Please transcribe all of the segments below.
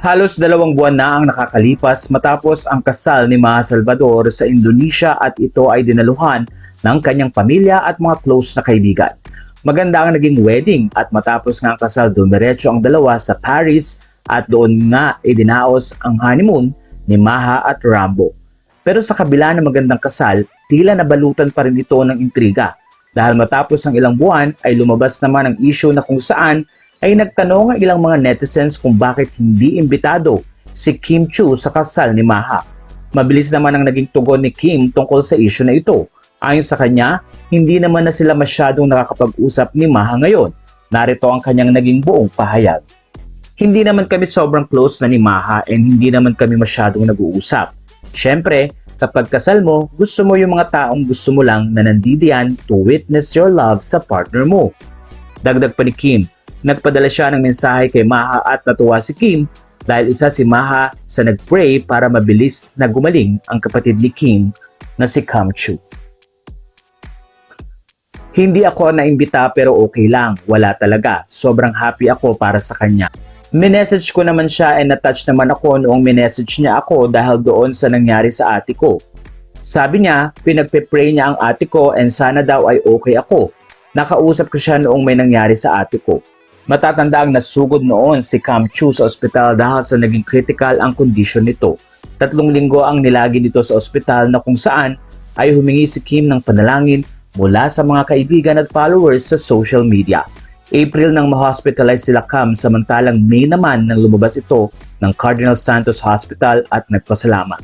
Halos dalawang buwan na ang nakakalipas matapos ang kasal ni Maha Salvador sa Indonesia at ito ay dinaluhan ng kanyang pamilya at mga close na kaibigan. Maganda ang naging wedding at matapos nga ang kasal dumiretso ang dalawa sa Paris at doon nga idinaos ang honeymoon ni Maha at Rambo. Pero sa kabila ng magandang kasal, tila nabalutan pa rin ito ng intriga dahil matapos ang ilang buwan ay lumabas naman ang issue na kung saan ay nagtanong ang ilang mga netizens kung bakit hindi imbitado si Kim Chu sa kasal ni Maha. Mabilis naman ang naging tugon ni Kim tungkol sa issue na ito. Ayon sa kanya, hindi naman na sila masyadong nakakapag-usap ni Maha ngayon. Narito ang kanyang naging buong pahayag. Hindi naman kami sobrang close na ni Maha and hindi naman kami masyadong nag-uusap. Siyempre, kapag kasal mo, gusto mo yung mga taong gusto mo lang na nandidiyan to witness your love sa partner mo. Dagdag pa ni Kim, nagpadala siya ng mensahe kay Maha at natuwa si Kim dahil isa si Maha sa nagpray para mabilis na gumaling ang kapatid ni Kim na si Kam Chu. Hindi ako naimbita pero okay lang, wala talaga. Sobrang happy ako para sa kanya. Minessage ko naman siya and na-touch naman ako noong minessage niya ako dahil doon sa nangyari sa ate ko. Sabi niya, pinagpe-pray niya ang ate ko and sana daw ay okay ako. Nakausap ko siya noong may nangyari sa ate ko. Matatanda ang nasugod noon si Cam Chu sa ospital dahil sa naging critical ang kondisyon nito. Tatlong linggo ang nilagi nito sa ospital na kung saan ay humingi si Kim ng panalangin mula sa mga kaibigan at followers sa social media. April nang ma-hospitalize sila Cam samantalang May naman nang lumabas ito ng Cardinal Santos Hospital at nagpasalamat.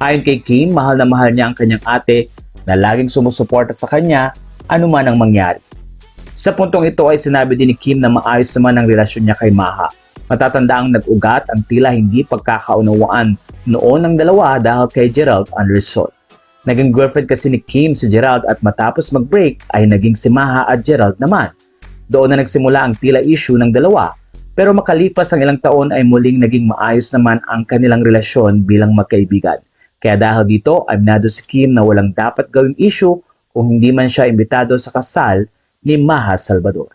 Ayon kay Kim, mahal na mahal niya ang kanyang ate na laging sumusuporta sa kanya anuman ang mangyari. Sa puntong ito ay sinabi din ni Kim na maayos naman ang relasyon niya kay Maha. Matatanda ang nag-ugat ang tila hindi pagkakaunawaan noon ng dalawa dahil kay Gerald Anderson. Naging girlfriend kasi ni Kim si Gerald at matapos mag-break ay naging si Maha at Gerald naman. Doon na nagsimula ang tila issue ng dalawa pero makalipas ang ilang taon ay muling naging maayos naman ang kanilang relasyon bilang magkaibigan. Kaya dahil dito, aminado si Kim na walang dapat gawing issue kung hindi man siya imbitado sa kasal ni Maha Salvador.